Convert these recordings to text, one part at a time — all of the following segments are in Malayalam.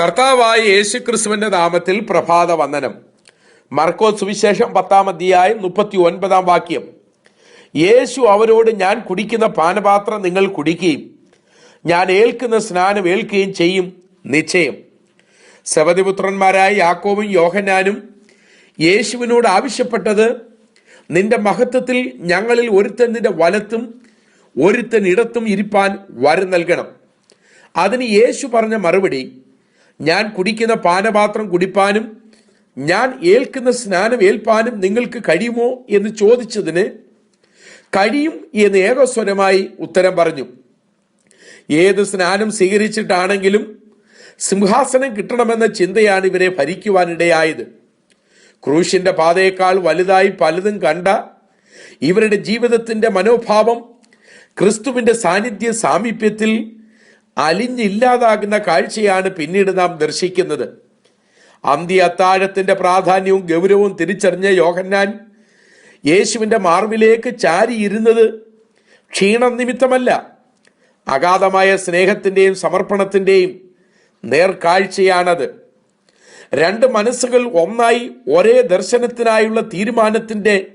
കർത്താവായ യേശു ക്രിസ്തുവിന്റെ നാമത്തിൽ പ്രഭാത വന്ദനം. മർക്കോ സുവിശേഷം പത്താം അധ്യായം മുപ്പത്തി ഒൻപതാം വാക്യം. യേശു അവരോട് ഞാൻ കുടിക്കുന്ന പാനപാത്രം നിങ്ങൾ കുടിക്കുകയും ഞാൻ ഏൽക്കുന്ന സ്നാനം ഏൽക്കുകയും ചെയ്യും നിശ്ചയം. സവതിപുത്രന്മാരായ യാക്കോവും യോഹനാനും യേശുവിനോട് ആവശ്യപ്പെട്ടത് നിന്റെ മഹത്വത്തിൽ ഞങ്ങളിൽ ഒരുത്തൻ നിന്റെ വലത്തും ഒരുത്തൻ ഇടത്തും ഇരിപ്പാൻ വരം നൽകണം. അതിന് യേശു പറഞ്ഞ മറുപടി ഞാൻ കുടിക്കുന്ന പാനപാത്രം കുടിപ്പാനും ഞാൻ ഏൽക്കുന്ന സ്നാനം ഏൽപ്പാനും നിങ്ങൾക്ക് കഴിയുമോ എന്ന് ചോദിച്ചതിന് കഴിയും എന്ന് ഏകസ്വരമായി ഉത്തരം പറഞ്ഞു. ഏത് സ്നാനം സ്വീകരിച്ചിട്ടാണെങ്കിലും സിംഹാസനം കിട്ടണമെന്ന ചിന്തയാണ് ഇവരെ ഭരിക്കുവാനിടയായത്. ക്രൂശിന്റെ പാതയേക്കാൾ വലുതായി പലതും കണ്ട ഇവരുടെ ജീവിതത്തിന്റെ മനോഭാവം ക്രിസ്തുവിന്റെ സാന്നിധ്യ സാമീപ്യത്തിൽ അലിഞ്ഞില്ലാതാകുന്ന കാഴ്ചയാണ് പിന്നീട് നാം ദർശിക്കുന്നത്. അന്ത്യ അത്താഴത്തിന്റെ പ്രാധാന്യവും ഗൗരവവും തിരിച്ചറിഞ്ഞ യോഹന്നാൻ യേശുവിന്റെ മാർവിലേക്ക് ചാരിയിരുന്നത് ക്ഷീണം നിമിത്തമല്ല. അഗാധമായ സ്നേഹത്തിന്റെയും സമർപ്പണത്തിന്റെയും നേർക്കാഴ്ചയാണത്. രണ്ട് മനസ്സുകൾ ഒന്നായി ഒരേ ദർശനത്തിനായുള്ള തീരുമാനത്തിന്റെ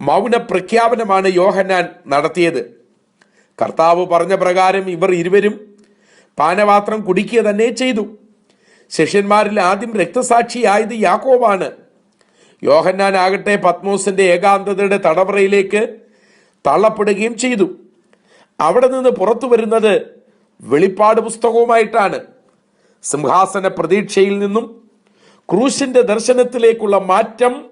മൗന പ്രഖ്യാപനമാണ് യോഹന്നാൻ നടത്തിയത്. കർത്താവ് പറഞ്ഞ പ്രകാരം ഇവർ ഇരുവരും പാനപാത്രം കുടിക്കുക തന്നെ ചെയ്തു. ശിഷ്യന്മാരിൽ ആദ്യം രക്തസാക്ഷിയായത് യാക്കോബാണ്. യോഹന്നാൻ ആകട്ടെ പത്മോസിന്റെ ഏകാന്തതയുടെ തടവറയിലേക്ക് തള്ളപ്പെടുകയും ചെയ്തു. അവിടെ നിന്ന് പുറത്തു വരുന്നത് വെളിപ്പാട് പുസ്തകവുമായിട്ടാണ്. സിംഹാസന പ്രതീക്ഷയിൽ നിന്നും ക്രൂശിന്റെ ദർശനത്തിലേക്കുള്ള മാറ്റം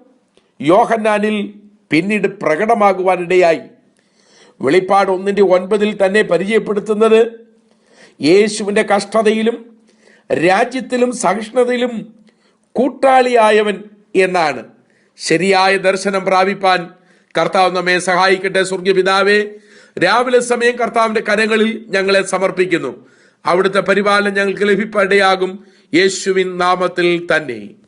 യോഹന്നാനിൽ പിന്നീട് പ്രകടമാകുവാനിടയായി. വെളിപ്പാട് ഒന്നിന്റെ ഒൻപതിൽ തന്നെ പരിചയപ്പെടുത്തുന്നത് യേശുവിന്റെ കഷ്ടതയിലും രാജ്യത്തിലും സഹിഷ്ണുതയിലും കൂട്ടാളിയായവൻ എന്നാണ്. ശരിയായ ദർശനം പ്രാപിപ്പാൻ കർത്താവ് നമ്മെ സഹായിക്കട്ടെ. സ്വർഗപിതാവേ രാവിലെ സമയം കർത്താവിന്റെ കരങ്ങളിൽ ഞങ്ങളെ സമർപ്പിക്കുന്നു. അവിടുത്തെ പരിപാലനം ഞങ്ങൾക്ക് ലഭിപ്പടയാകും. യേശുവിൻ നാമത്തിൽ തന്നെ.